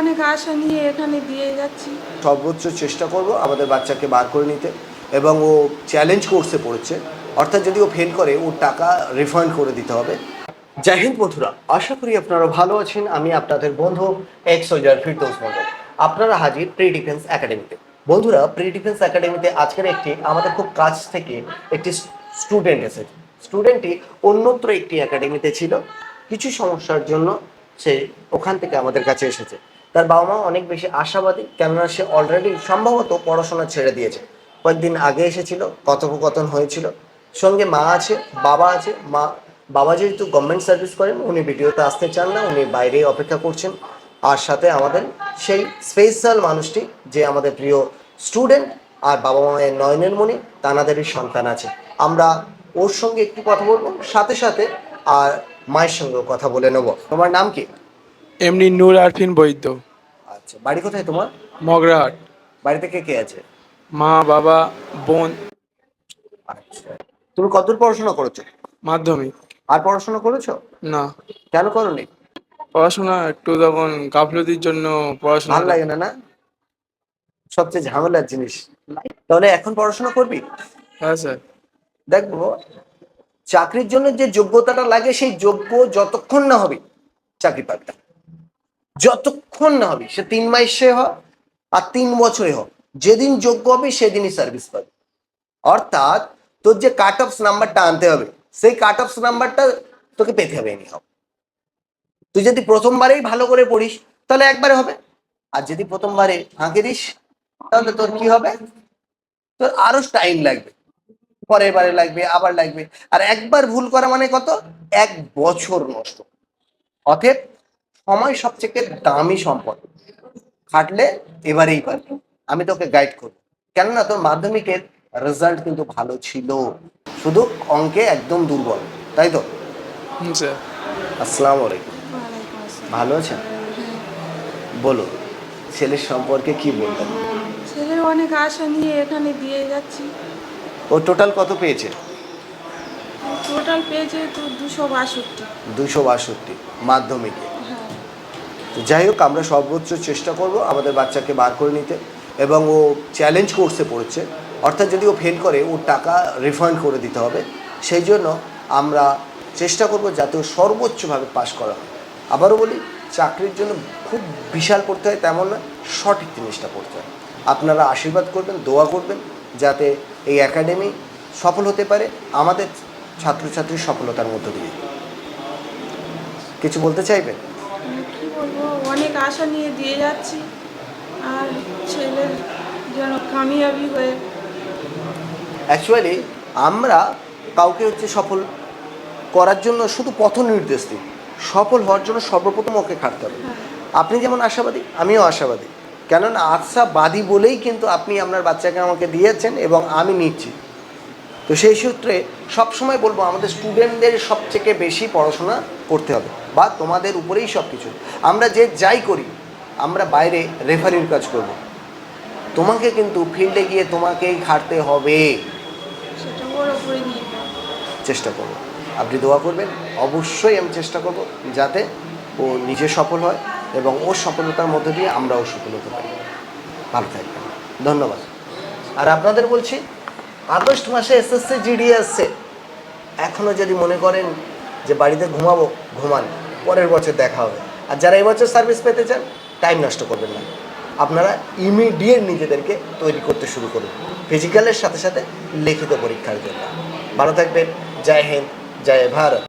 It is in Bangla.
অনেক আশা নিয়ে এখানে দিয়ে যাচ্ছি। সর্বোচ্চ চেষ্টা করব আমাদের বাচ্চাকে বার করে নিতে এবং ও চ্যালেঞ্জ কোর্সে পড়েছে। অর্থাৎ যদি ও ফেল করে, ওর টাকা রিফান্ড করে দিতে হবে। জয় হিন্দ বন্ধুরা, আশা করি আপনারা ভালো আছেন। আমি আপনাদের বন্ধু এক্স সোলজার ফিরদৌস মন্ডল আপনারা হাজির প্রি ডিফেন্স একাডেমিতে বন্ধুরা প্রি ডিফেন্স একাডেমিতে আজকের একটি আমাদের খুব কাছ থেকে একটি স্টুডেন্ট এসেছে। স্টুডেন্টটি অন্যত্র একটি একাডেমিতে ছিল। কিছু সমস্যার জন্য সে ওখান থেকে আমাদের কাছে এসেছে। তার বাবা মা অনেক বেশি আশাবাদী, কেননা সে অলরেডি সম্ভবত পড়াশোনা ছেড়ে দিয়েছে। কয়েকদিন আগে এসেছিল, কথোপকথন হয়েছিল। সঙ্গে মা আছে, বাবা আছে, মা, বাবা যেহেতু গভর্নমেন্ট সার্ভিস করেন, উনি ভিডিওতে আসতে চান না, উনি বাইরে অপেক্ষা করছেন। আর সাথে আমাদের সেই স্পেশাল মানুষটি, যে আমাদের প্রিয় স্টুডেন্ট আর বাবা মায়ের নয়নের মণি, তানাদেরই সন্তান আছে। আমরা ওর সঙ্গে একটু কথা বলব, সাথে সাথে আর মায়ের সঙ্গেও কথা বলে নেব। তোমার নাম কি? এমনি নূর আরফিন বৈদ্য। আচ্ছা বাড়ি কোথায় তোমার? মগরাহাট। বাড়িতে কে কে আছে? মা বাবা বোন। আচ্ছা তুমি কতদূর পড়াশোনা করেছ? মাধ্যমিক। আর পড়াশোনা করেছ? না। কেন করোনি? পড়াশোনা একটু তখন গাফলতির জন্য পড়াশোনা ভালো লাগে না না? সবচেয়ে ঝামেলার জিনিস। তাহলে এখন পড়াশোনা করবি? হ্যাঁ স্যার। দেখব। চাকরির জন্য যে যোগ্যতাটা লাগে সেই যোগ্য যতক্ষণ না হবে চাকরি পাবি। যতক্ষণ না হবে, সে তিন মাসে হোক আর তিন বছরে হোক, যেদিন যোগ্য হবে সেদিনই সার্ভিস পাবে। অর্থাৎ তোর যে কাট অফ নাম্বারটা আনতে হবে, সেই কাট অফ নাম্বারটা তোকে পেতে হবে এনি হোক তুই যদি প্রথমবারেই ভালো করে পড়িস, তাহলে একবারে হবে। আর যদি প্রথমবারে ফাঁকে দিস, তাহলে তোর কি হবে? তোর আরও টাইম লাগবে। পরের বারে লাগবে, আবার লাগবে। আর একবার ভুল করা মানে কত? এক বছর নষ্ট। অতএব সময় সবচেয়ে দামি সম্পদ। খাটলে এবারেই পারবি। আমি তোকে গাইড করব। কেননা তোর মাধ্যমিকের রেজাল্ট কিন্তু ভালো ছিল। শুধু অঙ্কে একদম দুর্বল। তাই তো? আসসালামু আলাইকুম। ওয়ালাইকুম ভালো আছেন? বলো ছেলের সম্পর্কে কি বলবেন ছেলে অনেক আশা নিয়ে এখানে দিয়ে যাচ্ছি। ও টোটাল কত পেয়েছে? টোটাল পেয়েছে তো দুশো বাষট্টি। দুশো বাষট্টি মাধ্যমিকে। যাই হোক, আমরা সর্বোচ্চ চেষ্টা করব আমাদের বাচ্চাকে বার করে নিতে এবং ও চ্যালেঞ্জ কোর্সে পড়েছে। অর্থাৎ যদি ও ফেল করে, ওর টাকা রিফান্ড করে দিতে হবে। সেই জন্য আমরা চেষ্টা করব যাতে ও সর্বোচ্চভাবে পাশ করা হয়। আবারও বলি, চাকরির জন্য খুব বিশাল পড়তে হয়, তেমন না, সঠিক জিনিসটা পড়তে হয়। আপনারা আশীর্বাদ করবেন, দোয়া করবেন, যাতে এই একাডেমি সফল হতে পারে, আমাদের ছাত্রছাত্রীর সফলতার মধ্য দিয়ে। কিছু বলতে চাইবেন? বলব অনেক আশা নিয়ে দিয়ে যাচ্ছি। আর ছেলের যেন কামিয়াবি হয়ে অ্যাকচুয়ালি আমরা কাউকে হচ্ছে সফল করার জন্য শুধু পথ নির্দেশ দিই। সফল হওয়ার জন্য সর্বপ্রথম ওকে খাটতে হবে। আপনি যেমন আশাবাদী আমিও আশাবাদী। কেননা আশাবাদী বলেই কিন্তু আপনি আপনার বাচ্চাকে আমাকে দিয়েছেন এবং আমি নিচ্ছি। তো সেই সূত্রে সবসময় বলব আমাদের স্টুডেন্টদের সবথেকে বেশি পড়াশোনা করতে হবে বা তোমাদের উপরেই সব কিছু আমরা যে যাই করি আমরা বাইরে রেফারির কাজ করব। তোমাকে কিন্তু ফিল্ডে গিয়ে তোমাকেই খাটতে হবে। চেষ্টা করব। আপনি দোয়া করবেন অবশ্যই আমি চেষ্টা করব যাতে ও নিজে সফল হয় এবং ওর সফলতার মধ্যে দিয়ে আমরাও সফল হতে পারি ভালো থাকবেন। ধন্যবাদ। আর আপনাদের বলছি আগস্ট মাসে এসএসসি জিডি আসছে এখনও যদি মনে করেন যে বাড়িতে ঘুমাবো, ঘুমান, পরের বছর দেখা হবে। আর যারা এবছর সার্ভিস পেতে চান টাইম নষ্ট করবেন না। আপনারা ইমিডিয়েট নিজেদেরকে তৈরি করতে শুরু করুন। ফিজিক্যালের সাথে সাথে লিখিত পরীক্ষার জন্য। ভালো থাকবেন। জয় হিন্দ, জয় ভারত।